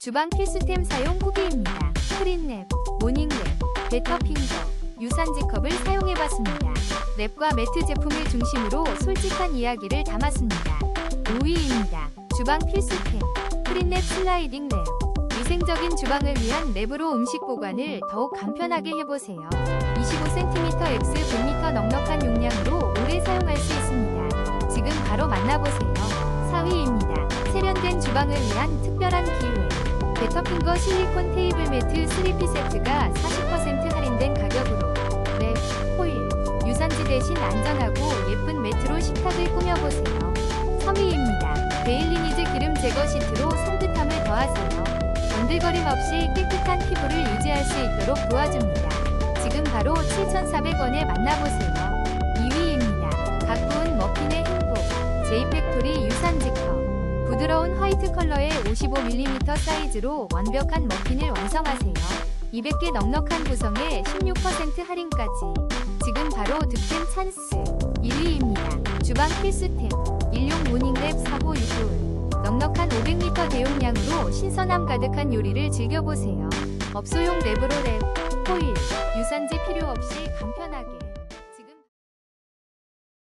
주방 필수템 사용 후기입니다. 프린랩, 모닝랩, 베터핑거, 유산지 컵을 사용해봤습니다. 랩과 매트 제품을 중심으로 솔직한 이야기를 담았습니다. 5위입니다. 주방 필수템, 프린랩 슬라이딩 랩. 위생적인 주방을 위한 랩으로 음식 보관을 더욱 간편하게 해보세요. 25cm x 100m 넉넉한 용량으로 오래 사용할 수 있습니다. 지금 바로 만나보세요. 4위입니다. 세련된 주방을 위한 특별한 기회. 베터핑거 실리콘 테이블 매트 3피 세트가 40% 할인된 가격으로 랩, 호일, 유산지 대신 안전하고 예쁜 매트로 식탁을 꾸며보세요. 3위입니다. 데일리니즈 기름 제거 시트로 산뜻함을 더하세요. 번들거림 없이 깨끗한 피부를 유지할 수 있도록 도와줍니다. 지금 바로 7,400원에 만나보세요. 2위입니다. 가꾸운 머핀의 행복. 제이팩토리 유산지컵. 부드러운 화이트 컬러의 55mm 사이즈로 완벽한 머핀을 완성하세요. 200개 넉넉한 구성에 16% 할인까지. 지금 바로 득템 찬스. 1위입니다. 주방 필수템. 일용 모닝랩 사고 유솔. 넉넉한 500m 대용량으로 신선함 가득한 요리를 즐겨보세요. 업소용 랩으로 랩, 호일, 유산지 필요 없이 간편하게.